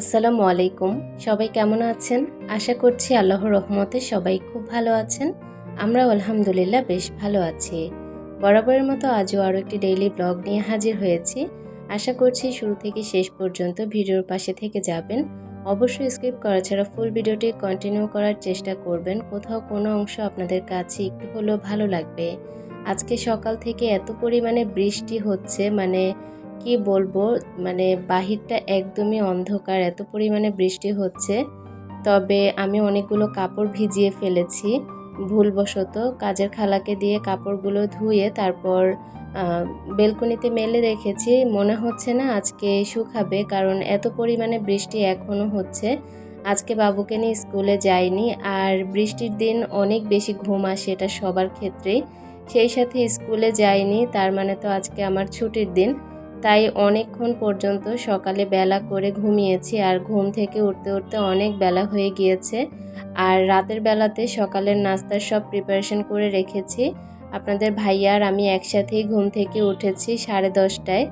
আসসালামু আলাইকুম। সবাই কেমন আছেন? আশা করছি আল্লাহর রহমতে সবাই খুব ভালো আছেন। আমরা আলহামদুলিল্লাহ বেশ ভালো আছি। বরাবরের মতো আজও আরও একটি ডেইলি ব্লগ নিয়ে হাজির হয়েছি। আশা করছি শুরু থেকে শেষ পর্যন্ত ভিডিওর পাশে থেকে যাবেন। অবশ্যই স্কিপ করা ছাড়া ফুল ভিডিওটি কন্টিনিউ করার চেষ্টা করবেন। কোথাও কোনো অংশ আপনাদের কাছে একটু হলেও ভালো লাগবে। আজকে সকাল থেকে এত পরিমাণে বৃষ্টি হচ্ছে মানে কি বলব মানে বাহিরটা একদমই অন্ধকার, এত পরিমাণে বৃষ্টি হচ্ছে। তবে আমি অনেকগুলো কাপড় ভিজিয়ে ফেলেছি, ভুলবশত। কাজের খালাকে দিয়ে কাপড়গুলো ধুয়ে তারপর বেলকনিতে মেলে রেখেছি। মনে হচ্ছে না আজকে শুকাবে, কারণ এত পরিমাণে বৃষ্টি এখনও হচ্ছে। আজকে বাবুকে নিয়ে স্কুলে যাইনি, আর বৃষ্টির দিন অনেক বেশি ঘুম আসে এটা সবার ক্ষেত্রেই। সেই সাথে স্কুলে যাইনি, তার মানে তো আজকে আমার ছুটির দিন। তাই অনেকক্ষণ পর্যন্ত সকালে বেলা করে ঘুমিয়েছি আর ঘুম থেকে উঠতে উঠতে অনেক বেলা হয়ে গিয়েছে। আর রাতের বেলাতে সকালের নাস্তার সব প্রিপারেশন করে রেখেছি। আপনাদের ভাইয়া আর আমি একসাথেই ঘুম থেকে উঠেছি সাড়ে দশটায়।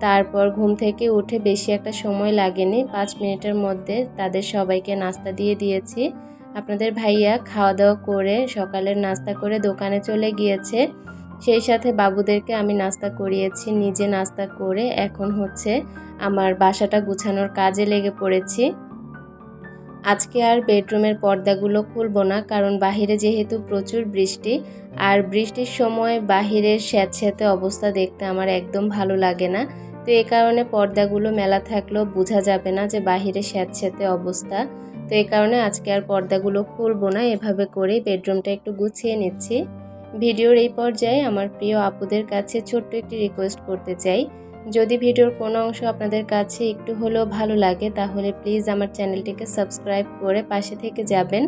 তারপর ঘুম থেকে উঠে বেশি একটা সময় লাগেনি। পাঁচ মিনিটের মধ্যে তাদের সবাইকে নাস্তা দিয়ে দিয়েছি। আপনাদের ভাইয়া খাওয়া দাওয়া করে সকালের নাস্তা করে দোকানে চলে গিয়েছে। সেই সাথে বাবুদেরকে আমি নাস্তা করিয়েছি, নিজে নাস্তা করে এখন হচ্ছে আমার বাসাটা গুছানোর কাজে লেগে পড়েছি। আজকে আর বেডরুমের পর্দাগুলো খুলবো না, কারণ বাহিরে যেহেতু প্রচুর বৃষ্টি, আর বৃষ্টির সময় বাহিরের স্যাঁতস্যাঁতে অবস্থা দেখতে আমার একদম ভালো লাগে না। তো এই কারণে পর্দাগুলো মেলা থাকলেও বোঝা যাবে না যে বাহিরে স্যাঁতস্যাঁতে অবস্থা। তো এই কারণে আজকে আর পর্দাগুলো খুলবো না, এভাবে করেই বেডরুমটা একটু গুছিয়ে নিচ্ছি। ভিডিওর এই পর্যায়ে আমার প্রিয় আপুদের কাছে ছোট্ট একটি রিকোয়েস্ট করতে চাই। যদি ভিডিওর কোনো অংশ আপনাদের কাছে একটু হলেও ভালো লাগে, তাহলে প্লিজ আমার চ্যানেলটিকে সাবস্ক্রাইব করে পাশে থেকে যাবেন।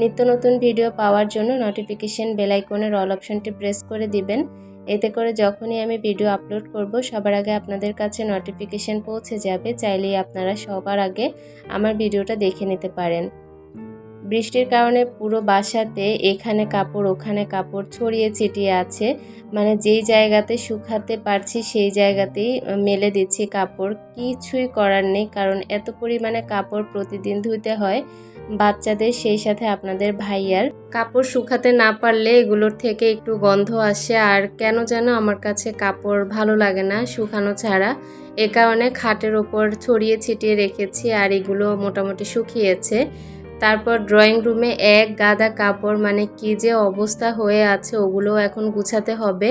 নিত্য নতুন ভিডিও পাওয়ার জন্য নোটিফিকেশন বেলাইকনের অল অপশনটি প্রেস করে দিবেন। এতে করে যখনই আমি ভিডিও আপলোড করব, সবার আগে আপনাদের কাছে নোটিফিকেশন পৌঁছে যাবে। চাইলেই আপনারা সবার আগে আমার ভিডিওটা দেখে নিতে পারেন। বৃষ্টির কারণে পুরো বাসাতে এখানে কাপড়, ওখানে কাপড় ছড়িয়ে ছিটিয়ে আছে। মানে যেই জায়গাতে শুকাতে পারছি, সেই জায়গাতেই মেলে দিচ্ছি কাপড়। কিছুই করার নেই, কারণ এত পরিমাণে কাপড় প্রতিদিন ধুতে হয় বাচ্চাদের, সেই সাথে আপনাদের ভাইয়ার। কাপড় শুকাতে না পারলে এগুলোর থেকে একটু গন্ধ আসে, আর কেন যেন আমার কাছে কাপড় ভালো লাগে না শুকানো ছাড়া। এ কারণে খাটের ওপর ছড়িয়ে ছিটিয়ে রেখেছি, আর এগুলো মোটামুটি শুকিয়েছে। তারপর ড্রয়িং রুমে এক গাদা কাপড় মানে কি যে অবস্থা হয়ে আছে ওগুলো এখন গুছাতে হবে।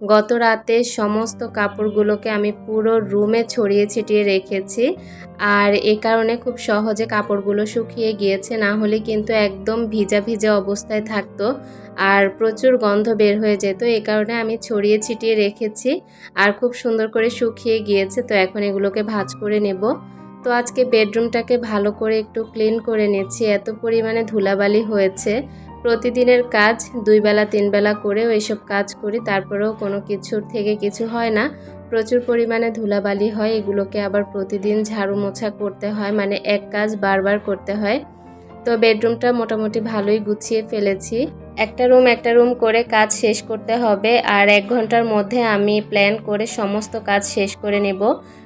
গত রাতে সমস্ত কাপড়গুলোকে আমি পুরো রুমে ছড়িয়ে ছিটিয়ে রেখেছি। আর এ কারণে খুব সহজে কাপড়গুলো শুকিয়ে গিয়েছে, না হলে কিন্তু একদম ভিজা ভিজা অবস্থায় থাকতো আর প্রচুর গন্ধ বের হয়ে যেত। এ কারণে আমি ছড়িয়ে ছিটিয়ে রেখেছি আর খুব সুন্দর করে শুকিয়ে গিয়েছে, তো এখন এগুলোকে ভাজ করে নেব। তো আজকে বেডরুমটাকে ভালো করে একটু ক্লিন করে নিচ্ছি এত পরিমাণে ধুলাবালি হয়েছে। প্রতিদিনের কাজ দুই বেলা, তিন বেলা করেও এসব কাজ করি, তারপরেও কোনো কিছুর থেকে কিছু হয় না। প্রচুর পরিমাণে ধুলাবালি হয়, এগুলোকে আবার প্রতিদিন ঝাড়ু মোছা করতে হয় মানে এক কাজ বারবার করতে হয়। তো বেডরুমটা মোটামুটি ভালোই গুছিয়ে ফেলেছি। একটা রুম একটা রুম করে কাজ শেষ করতে হবে আর এক ঘণ্টার মধ্যে আমি প্ল্যান করে সমস্ত কাজ শেষ করে নেব।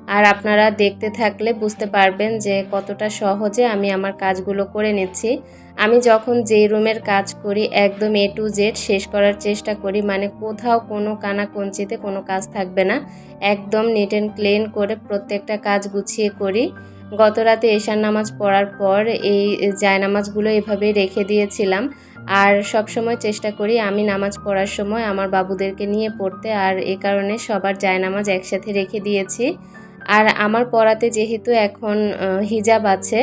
আর আপনারা দেখতে থাকলে বুঝতে পারবেন যে কতটা সহজে আমি আমার কাজগুলো করে নিচ্ছি। আমি যখন যেই রুমের কাজ করি একদম এ টু জেড শেষ করার চেষ্টা করি মানে কোথাও কোনো কানা কঞ্চিতে কোনো কাজ থাকবে না। একদম নিট অ্যান্ড ক্লিন করে প্রত্যেকটা কাজ গুছিয়ে করি। গত রাতে এশার নামাজ পড়ার পর এই জায়নামাজগুলো এভাবেই রেখে দিয়েছিলাম। আর সব সময় চেষ্টা করি আমি নামাজ পড়ার সময় আমার বাবুদেরকে নিয়ে পড়তে, আর এ কারণে সবার জায়নামাজ একসাথে রেখে দিয়েছি। আর আমার পড়াতে যেহেতু এখন হিজাব আছে,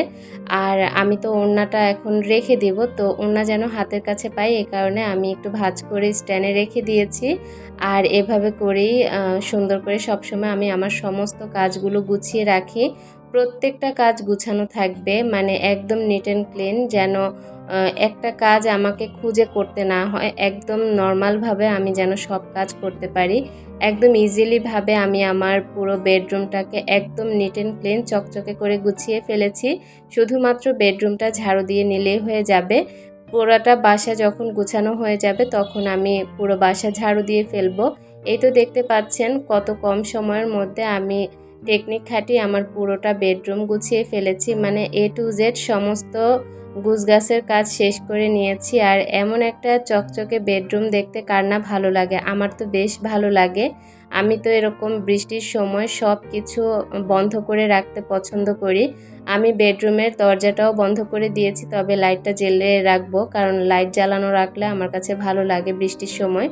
আর আমি তো ওড়নাটা এখন রেখে দিব, তো ওড়না যেন হাতের কাছে পাই, এ কারণে আমি একটু ভাজ করে স্ট্যান্ডে রেখে দিয়েছি। আর এভাবে করেই সুন্দর করে সবসময় আমি আমার সমস্ত কাজগুলো গুছিয়ে রাখি। প্রত্যেকটা কাজ গুছানো থাকবে মানে একদম নিট অ্যান্ড ক্লিন যেন একটা কাজ আমাকে খুঁজে করতে না হয়, একদম নর্মালভাবে আমি যেন সব কাজ করতে পারি। একদম ইজিলিভাবে আমি আমার পুরো বেডরুমটাকে একদম নিট অ্যান্ড ক্লিন চকচকে করে গুছিয়ে ফেলেছি। শুধুমাত্র বেডরুমটা ঝাড়ু দিয়ে নিলেই হয়ে যাবে। পুরোটা বাসা যখন গুছানো হয়ে যাবে তখন আমি পুরো বাসা ঝাড়ু দিয়ে ফেলব। এই তো দেখতে পাচ্ছেন কত কম সময়ের মধ্যে আমি টেকনিক খাটিয়ে আমার পুরোটা বেডরুম গুছিয়ে ফেলেছি। মানে এ টু জেড সমস্ত গুছগাছের কাজ শেষ করে নিয়েছি আর এমন একটা চকচকে বেডরুম দেখতে কার না ভালো লাগে। আমার তো বেশ ভালো লাগে। আমি তো এরকম বৃষ্টির সময় সব কিছু বন্ধ করে রাখতে পছন্দ করি। আমি বেডরুমের দরজাটাও বন্ধ করে দিয়েছি, তবে লাইটটা জ্বেলে রাখব, কারণ লাইট জ্বালানো রাখলে আমার কাছে ভালো লাগে বৃষ্টির সময়।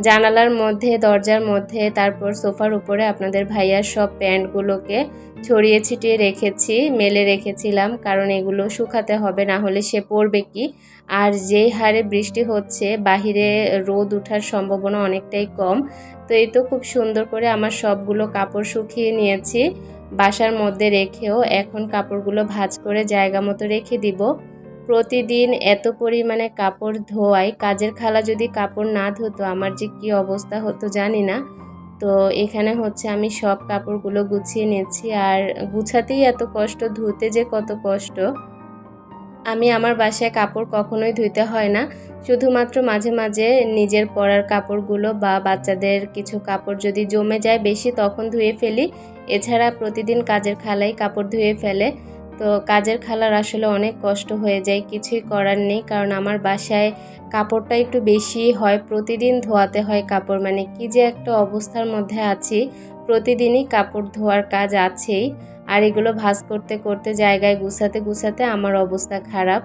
জানালার মধ্যে, দরজার মধ্যে, তারপর সোফার উপরে আপনাদের ভাইয়ার সব প্যান্টগুলোকে ছড়িয়ে ছিটিয়ে রেখেছি, মেলে রেখেছিলাম, কারণ এগুলো শুকাতে হবে, না হলে সে পড়বে কি? আর যেই হারে বৃষ্টি হচ্ছে, বাহিরে রোদ ওঠার সম্ভাবনা অনেকটাই কম। তো এই তো খুব সুন্দর করে আমার সবগুলো কাপড় শুকিয়ে নিয়েছি। বাসার মধ্যে রেখেও এখন কাপড়গুলো ভাজ করে জায়গা মতো রেখে দিব। প্রতিদিন এত পরিমাণে কাপড় ধোয়াই, কাজের খালা যদি কাপড় না ধুতো, আমার যে কি অবস্থা হতো জানি না। তো এখানে হচ্ছে আমি সব কাপড়গুলো গুছিয়ে নিচ্ছি আর গুছাতেই এত কষ্ট, ধুতে যে কত কষ্ট। আমি আমার বাসায় কাপড় কখনোই ধুইতে হয় না। শুধুমাত্র মাঝে মাঝে নিজের পরার কাপড়গুলো বা বাচ্চাদের কিছু কাপড় যদি জমে যায় বেশি, তখন ধুয়ে ফেলি। এছাড়া প্রতিদিন কাজের খালাই কাপড় ধুয়ে ফেলে। তো কাজের খালার আসলে অনেক কষ্ট হয়ে যায়, কিছুই করার নেই। কারণ আমার বাসায় কাপড়টা একটু বেশি হয়, প্রতিদিন ধোয়াতে হয় কাপড়। মানে কি যে একটা অবস্থার মধ্যে আছি, প্রতিদিনই কাপড় ধোয়ার কাজ আছেই। আর এগুলো ভাজ করতে করতে, জায়গায় গুছাতে গুছাতে আমার অবস্থা খারাপ।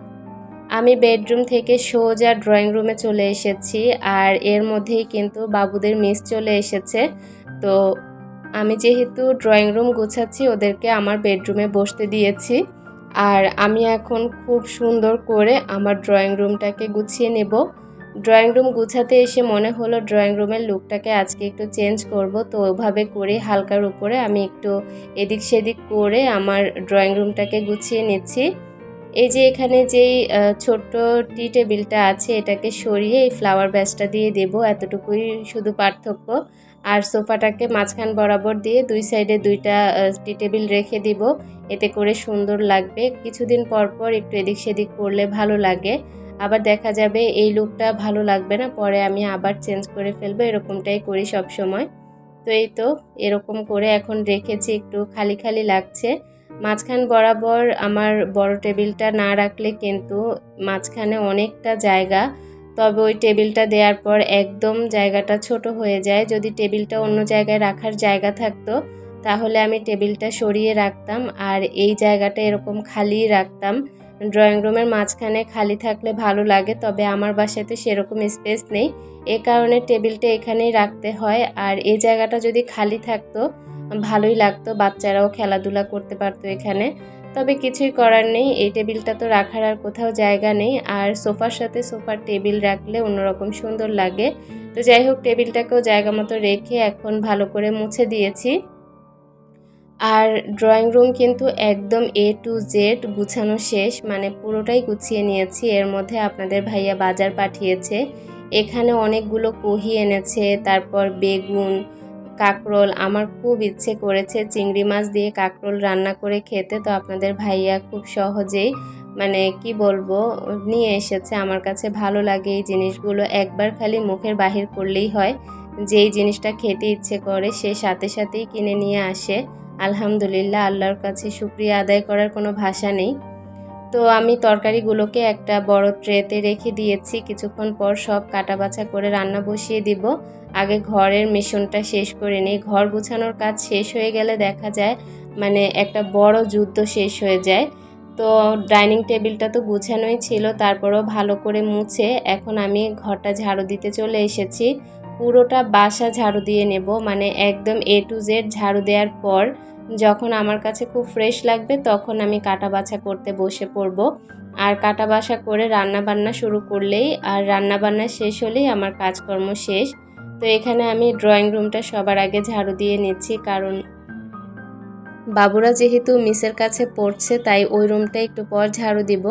আমি বেডরুম থেকে সোজা ড্রয়িং রুমে চলে এসেছি। আর এর মধ্যেই কিন্তু বাবুদের মিস চলে এসেছে। তো আমি যেহেতু ড্রয়িং রুম গুছাচ্ছি, ওদেরকে আমার বেডরুমে বসতে দিয়েছি। আর আমি এখন খুব সুন্দর করে আমার ড্রয়িং রুমটাকে গুছিয়ে নেব। ড্রয়িং রুম গুছাতে এসে মনে হলো ড্রয়িং রুমের লুকটাকে আজকে একটু চেঞ্জ করব, তো ওভাবে করে হালকার উপরে আমি একটু এদিক সেদিক করে আমার ড্রয়িং রুমটাকে গুছিয়ে নিচ্ছি। এই যে এখানে যেই ছোট্ট টি টেবিলটা আছে, এটাকে সরিয়ে এই ফ্লাওয়ার ব্যাসটা দিয়ে দেব, এতটুকুই শুধু পার্থক্য। আর সোফাটাকে মাঝখান বরাবর দিয়ে দুই সাইডে দুইটা টি টেবিল রেখে দিব। এতে করে সুন্দর লাগবে। কিছুদিন পর পর একটু এদিক সেদিক করলে ভালো লাগে। আবার দেখা যাবে এই লুকটা ভালো লাগবে না, পরে আমি আবার চেঞ্জ করে ফেলব। এরকমটাই করি সব সময় তো এই তো, এরকম করে এখন রেখেছি, একটু খালি খালি লাগছে। মাঝখান বরাবর আমার বড় টেবিলটা না রাখলে কিন্তু মাঝখানে অনেকটা জায়গা তবে ওই টেবিলটা দেওয়ার পর একদম জায়গাটা ছোট হয়ে যায়। যদি টেবিলটা অন্য জায়গায় রাখার জায়গা থাকতো, তাহলে আমি টেবিলটা সরিয়ে রাখতাম আর এই জায়গাটা এরকম খালি রাখতাম। ড্রয়িং রুমের মাঝখানে খালি থাকলে ভালো লাগে, তবে আমার বাসাতে সেরকম স্পেস নেই। এ কারণে টেবিলটা এখানেই রাখতে হয় আর এই জায়গাটা যদি খালি থাকতো, ভালোই লাগতো। বাচ্চারাও খেলাধুলা করতে পারতো এখানে। তবে কিছুই করার নেই, এই টেবিলটা তো রাখার আর কোথাও জায়গা নেই, আর সোফার সাথে সোফার টেবিল রাখলে অন্যরকম সুন্দর লাগে। তো যাই হোক, টেবিলটাকেও জায়গা মতো রেখে এখন ভালো করে মুছে দিয়েছি। আর ড্রয়িং রুম কিন্তু একদম এ টু জেড গুছানো শেষ মানে পুরোটাই গুছিয়ে নিয়েছি। এর মধ্যে আপনাদের ভাইয়া বাজার পাঠিয়েছে। এখানে অনেকগুলো কহি এনেছে, তারপর বেগুন কাকরোল, আমার খুব ইচ্ছে করেছে চিংড়ি মাছ দিয়ে কাকরোল রান্না করে খেতে। তো আপনাদের ভাইয়া খুব সহজেই মানে কি বলব, নিয়ে এসেছে আমার কাছে। ভালো লাগে এই জিনিসগুলো। একবার খালি মুখের বাহির করলেই হয়। যেই জিনিসটা খেতে ইচ্ছে করে সে সাথে সাথেই কিনে নিয়ে আসে। আলহামদুলিল্লাহ, আল্লাহর কাছে শুক্রিয়া আদায় করার কোনো ভাষা নেই। তো আমি তরকারিগুলোকে একটা বড় ট্রেতে রেখে দিয়েছি। কিছুক্ষণ পর সব কাটা বাছা করে রান্না বসিয়ে দিব। আগে ঘরের মিশনটা শেষ করে নিই। ঘর গুছানোর কাজ শেষ হয়ে গেলে দেখা যায় মানে একটা বড় যুদ্ধ শেষ হয়ে যায়। তো ডাইনিং টেবিলটা তো গুছানোই ছিল, তারপরও ভালো করে মুছে এখন আমি ঘরটা ঝাড়ু দিতে চলে এসেছি। পুরোটা বাসা ঝাড়ু দিয়ে নেব মানে একদম এ টু জেড ঝাড়ু দেওয়ার পর যখন আমার কাছে খুব ফ্রেশ লাগবে তখন আমি কাটা বাছা করতে বসে পড়ব। আর কাটা বাসা করে রান্না বান্না শুরু করলেই, আর রান্না বান্না শেষ হলেই আমার কাজকর্ম শেষ। তো এখানে আমি ড্রয়িং রুমটা সবার আগে ঝাড়ু দিয়ে নিচ্ছি, কারণ বাবুরা যেহেতু মিসের কাছে পড়ছে, তাই ওই রুমটা একটু পর ঝাড়ু দিব।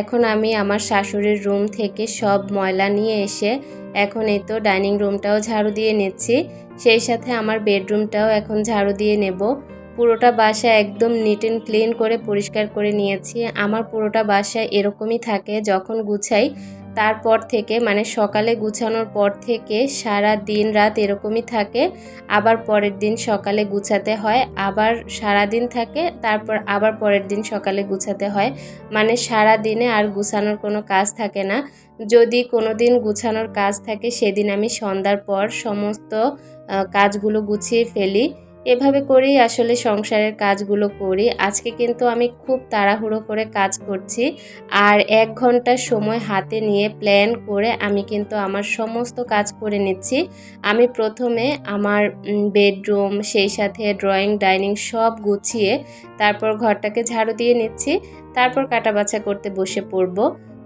এখন আমি আমার শাশুড়ির রুম থেকে সব ময়লা নিয়ে এসে এখন এই তো ডাইনিং রুমটাও ঝাড়ু দিয়ে নিচ্ছি। সেই সাথে আমার বেডরুমটাও এখন ঝাড়ু দিয়ে নেব। পুরোটা বাসা একদম নিট অ্যান্ড ক্লিন করে পরিষ্কার করে নিয়েছি। আমার পুরোটা বাসা এরকমই থাকে, যখন গুছাই তারপর থেকে মানে সকালে গুছানোর পর থেকে সারা দিন রাত এরকমই থাকে। আবার পরের দিন সকালে গুছাতে হয়, আবার সারা দিন থাকে, তারপর আবার পরের দিন সকালে গুছাতে হয়। মানে সারা দিনে আর গুছানোর কোনো কাজ থাকে না। যদি কোনো দিন গুছানোর কাজ থাকে, সেদিন আমি সন্ধ্যার পর সমস্ত কাজগুলো গুছিয়ে ফেলি। এভাবে করেই আসলে সংসারের কাজগুলো করি। আজকে কিন্তু আমি খুব তাড়াহুড়ো করে কাজ করছি আর এক ঘণ্টা সময় হাতে নিয়ে প্ল্যান করে আমি কিন্তু আমার সমস্ত কাজ করে নিচ্ছি। আমি প্রথমে আমার বেডরুম সেই সাথে ড্রয়িং ডাইনিং সব গুছিয়ে তারপর ঘরটাকে ঝাড়ু দিয়ে নিচ্ছি। তারপর কাটা বাছা করতে বসে পড়ব।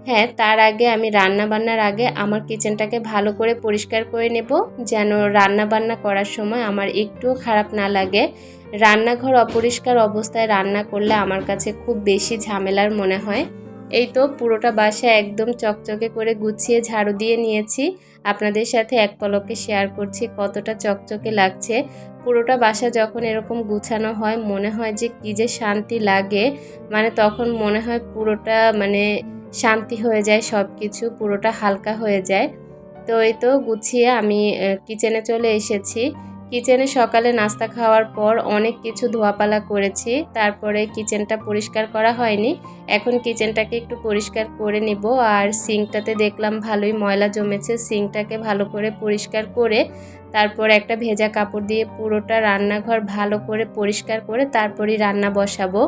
হ্যাঁ তার আগে আমি রান্না বান্নার আগে আমার কিচেনটাকে ভালো করে পরিষ্কার করে নেব, যেন রান্না বান্না করার সময় আমার একটুও খারাপ না লাগে। রান্নাঘর অপরিষ্কার অবস্থায় রান্না করলে আমার কাছে খুব বেশি ঝামেলার মনে হয়। এই তো পুরোটা বাসা একদম চকচকে করে গুছিয়ে ঝাড়ু দিয়ে নিয়েছি। আপনাদের সাথে এক পলকে শেয়ার করছি কতটা চকচকে লাগছে। পুরোটা বাসা যখন এরকম গুছানো হয়, মনে হয় যে কী যে শান্তি লাগে। মানে তখন মনে হয় পুরোটা মানে শান্তি হয়ে যায় সব কিছু পুরোটা হালকা হয়ে যায়। তো এই তো গুছিয়ে আমি কিচেনে চলে এসেছি। কিচেনে সকালে নাস্তা খাওয়ার পর অনেক কিছু ধোয়াপালা করেছি। তারপরে কিচেনটা পরিষ্কার করা হয়নি। এখন কিচেনটাকে একটু পরিষ্কার করে নিব। আর সিঙ্কটাতে দেখলাম ভালোই ময়লা জমেছে। সিঙ্কটাকে ভালো করে পরিষ্কার করে তারপর একটা ভেজা কাপড় দিয়ে পুরোটা রান্নাঘর ভালো করে পরিষ্কার করে তারপরই রান্না বসাবো।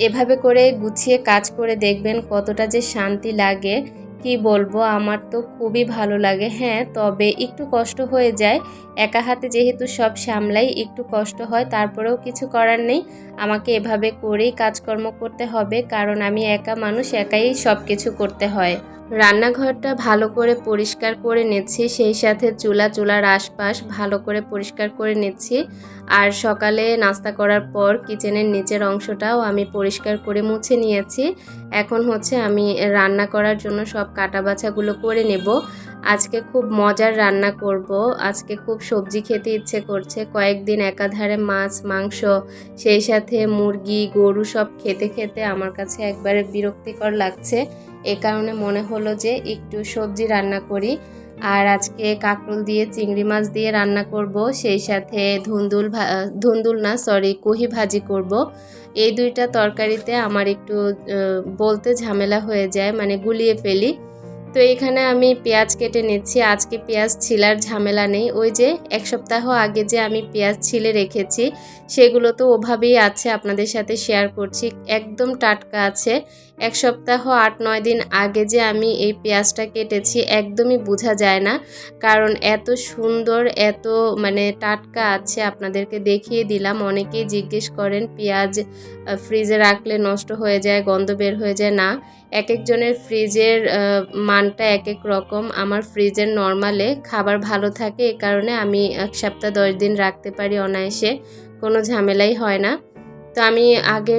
এভাবে করে গুছিয়ে কাজ করে দেখবেন কতটা যে শান্তি লাগে। কি বলব? আমার তো খুবই ভালো লাগে। হ্যাঁ তবে একটু কষ্ট হয়ে যায়। একা হাতে যেহেতু সব সামলাই, একটু কষ্ট হয়, তারপরেও কিছু করার নেই। আমাকে এভাবে করেই কাজকর্ম করতে হবে, কারণ আমি একা মানুষ, একাই সব কিছু করতে হয়। রান্নাঘরটা ভালো করে পরিষ্কার করে নিচ্ছি, সেই সাথে চুলা চুলার আশপাশ ভালো করে পরিষ্কার করে নিচ্ছি। আর সকালে নাস্তা করার পর কিচেনের নিচের অংশটাও আমি পরিষ্কার করে মুছে নিয়েছি। এখন হচ্ছে আমি রান্না করার জন্য সব কাটা বাছাগুলো করে নেব। আজকে খুব মজার রান্না করব। আজকে খুব সবজি খেতে ইচ্ছে করছে। কয়েকদিন একাধারে মাছ, মাংস, সেই সাথে মুরগি, গরু সব খেতে খেতে আমার কাছে একবারে বিরক্তিকর লাগছে। এ কারণে মনে হলো যে একটু সবজি রান্না করি। আর আজকে কাঁকরোল দিয়ে, চিংড়ি মাছ দিয়ে রান্না করব, সেই সাথে ধুন্দুল ভা- ধুন্দুল না সরি কহি ভাজি করব। এই দুইটা তরকারিতে আমার একটু বলতে ঝামেলা হয়ে যায় মানে গুলিয়ে ফেলি। তো এখানে আমি পেঁয়াজ কেটে নিচ্ছি। আজকে পেঁয়াজ ছিলার ঝামেলা নেই। ওই যে এক সপ্তাহ আগে যে আমি পেঁয়াজ ছিলে রেখেছি সেগুলো তো ওভাবেই আছে আপনাদের সাথে শেয়ার করছি। একদম টাটকা আছে। এক সপ্তাহ আট নয় দিন আগে যে আমি এই পেঁয়াজটা কেটেছি একদমই বোঝা যায় না। কারণ এত সুন্দর, এত মানে টাটকা আছে আপনাদেরকে দেখিয়ে দিলাম। অনেকেই জিজ্ঞেস করেন, পেঁয়াজ ফ্রিজে রাখলে নষ্ট হয়ে যায়, গন্ধ বের হয়ে যায়? না এক একজনের ফ্রিজের মানটা এক এক রকম। আমার ফ্রিজের নর্মালে খাবার ভালো থাকে, এ কারণে আমি এক সপ্তাহ দশ দিন রাখতে পারি অনায়াসে। কোনো ঝামেলাই হয় না। তো আমি আগে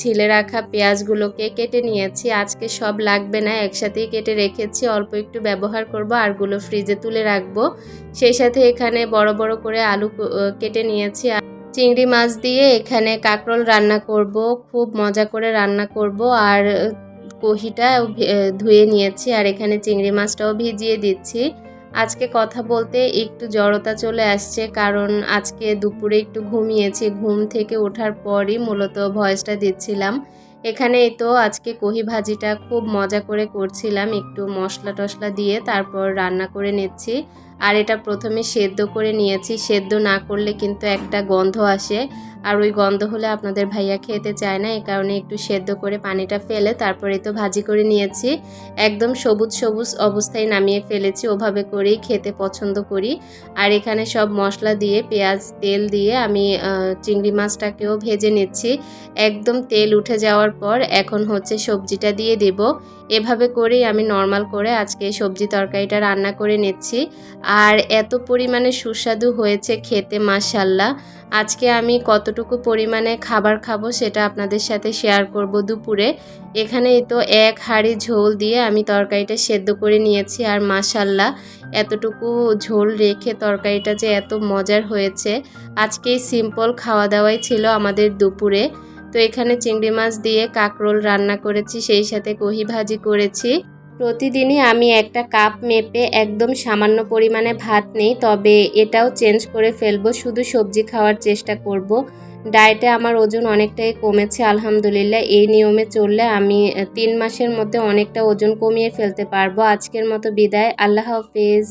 ছিলে রাখা পেঁয়াজগুলোকে কেটে নিয়েছি। আজকে সব লাগবে না, একসাথেই কেটে রেখেছি। অল্প একটু ব্যবহার করব, আরগুলো ফ্রিজে তুলে রাখব। সেই সাথে এখানে বড় বড় করে আলু কেটে নিয়েছি। চিংড়ি মাছ দিয়ে এখানে কাঁকরোল রান্না করব, খুব মজা করে রান্না করব। আর কহিটা ধুয়ে নিয়েছি। আর এখানে চিংড়ি মাছটাও ভিজিয়ে দিচ্ছি। আজকে কথা বলতে একটু জড়তা চলে আসছে, কারণ আজকে দুপুরে একটু ঘুমিয়েছি। ঘুম থেকে ওঠার পরই মূলত ভয়েসটা দিচ্ছিলাম। এখানে তো আজকে কহি ভাজিটা খুব মজা করে করছিলাম, একটু মশলা টশলা দিয়ে তারপর রান্না করে নিচ্ছি। আর এটা প্রথমে সেদ্ধ করে নিয়েছি, সেদ্ধ না করলে কিন্তু একটা গন্ধ আসে। আর ওই গন্ধ হলে আপনাদের ভাইয়া খেতে চায় না এই কারণে একটু সেদ্ধ করে পানিটা ফেলে তারপরে তো ভাজি করে নিয়েছি। একদম সবুজ সবুজ অবস্থায় নামিয়ে ফেলেছি, ওভাবে করেই খেতে পছন্দ করি। আর এখানে সব মশলা দিয়ে, পেঁয়াজ, তেল দিয়ে আমি চিংড়ি মাছটাকেও ভেজে নিচ্ছি। একদম তেল উঠে যাওয়ার পর এখন হচ্ছে সবজিটা দিয়ে দেব। এভাবে করেই আমি নর্মাল করে আজকে সবজি তরকারিটা রান্না করে নিচ্ছি। আর এত পরিমাণে সুস্বাদু হয়েছে খেতে মাসাল্লাহ আজকে আমি কতটুকু পরিমাণে খাবার খাব সেটা আপনাদের সাথে শেয়ার করব দুপুরে। এখানেই তো এক হাঁড়ি ঝোল দিয়ে আমি তরকারিটা সেদ্ধ করে নিয়েছি আর মাসাল্লাহ এতটুকু ঝোল রেখে তরকারিটা যে এত মজার হয়েছে। আজকে সিম্পল খাওয়া দাওয়াই ছিল আমাদের দুপুরে। তো এখানে চিংড়ি মাছ দিয়ে কাকরোল রান্না করেছি, সেই সাথে কহি ভাজি করেছি। প্রতিদিনই আমি একটা কাপ মেপে একদম সামান্য পরিমাণে ভাত নেই, তবে এটাও চেঞ্জ করে ফেলব, শুধু সবজি খাওয়ার চেষ্টা করব। ডায়েটে আমার ওজন অনেকটাই কমেছে, আলহামদুলিল্লাহ। এই নিয়মে চললে আমি, তিন মাসের মধ্যে অনেকটা ওজন কমিয়ে ফেলতে পারব। আজকের মতো বিদায়, আল্লাহ হাফেজ।